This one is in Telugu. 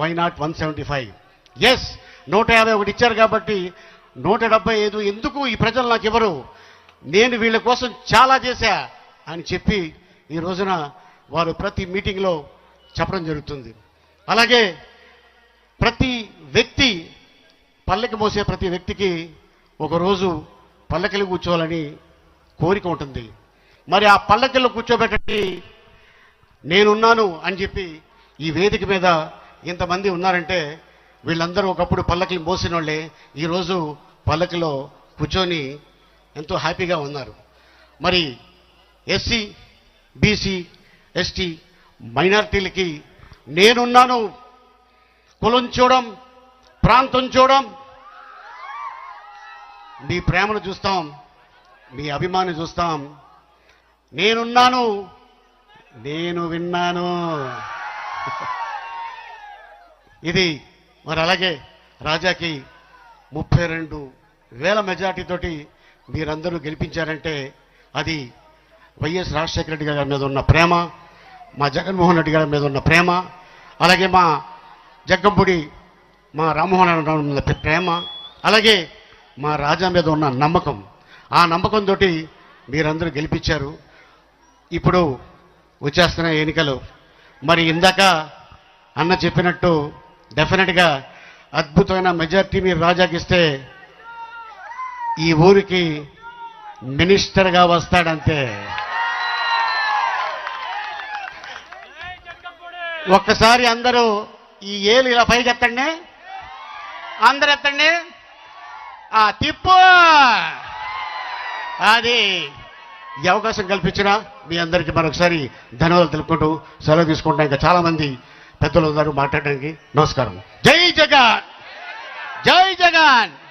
Why not one seventy five S నూట యాభై ఒకటి ఇచ్చారు కాబట్టి నూట డెబ్బై ఐదు ఎందుకు ఈ ప్రజలు నాకు ఇవ్వరు? నేను వీళ్ళ కోసం చాలా చేశా అని చెప్పి ఈ రోజున వారు ప్రతి మీటింగ్లో చెప్పడం జరుగుతుంది. అలాగే ప్రతి వ్యక్తి పల్లెకి మోసే ప్రతి వ్యక్తికి ఒకరోజు పల్లకిలో కూర్చోవాలని కోరిక ఉంటుంది. మరి ఆ పల్లకిలో కూర్చోబెట్టి నేనున్నాను అని చెప్పి ఈ వేదిక మీద ఇంతమంది ఉన్నారంటే వీళ్ళందరూ ఒకప్పుడు పల్లకిని మోసిన వాళ్ళే ఈరోజు పల్లకిలో కూర్చొని ఎంతో హ్యాపీగా ఉన్నారు. మరి ఎస్సీ బీసీ ఎస్టీ మైనార్టీలకి నేనున్నాను. కులం చూడం ప్రాంతం చూడం. మీ ప్రేమను చూస్తాం మీ అభిమాని చూస్తాం. నేనున్నాను నేను విన్నాను. ఇది మరి అలాగే రాజాకి ముప్పై రెండు వేల మెజార్టీతోటి మీరందరూ గెలిపించారంటే అది వైఎస్ రాజశేఖర రెడ్డి గారి మీద ఉన్న ప్రేమ మా జగన్మోహన్ రెడ్డి గారి మీద ఉన్న ప్రేమ అలాగే మా జగ్గంపూడి మా రామ్మోహన్ రెడ్డి మీద ప్రేమ అలాగే మా రాజా మీద ఉన్న నమ్మకం. ఆ నమ్మకంతో మీరందరూ గెలిపించారు. ఇప్పుడు వచ్చేస్తున్న ఎన్నికలు. మరి ఇందాక అన్న చెప్పినట్టు డెఫినెట్గా అద్భుతమైన మెజార్టీ మీరు రాజాకి ఇస్తే ఈ ఊరికి మినిస్టర్గా వస్తాడంతే. ఒక్కసారి అందరూ ఈ ఏలు ఇలా పైకి ఎత్తండి అందరు ఎత్తండి ఆ తిప్పు! అది ఈ అవకాశం కల్పించిన మీ అందరికీ మరొకసారి ధన్యవాదాలు తెలుపుకుంటూ సెలవు తీసుకుంటాం ఇంకా చాలా మంది పెద్దలు ఉన్నారు మాట్లాడడానికి. నమస్కారం. జై జగన్! జై జగన్!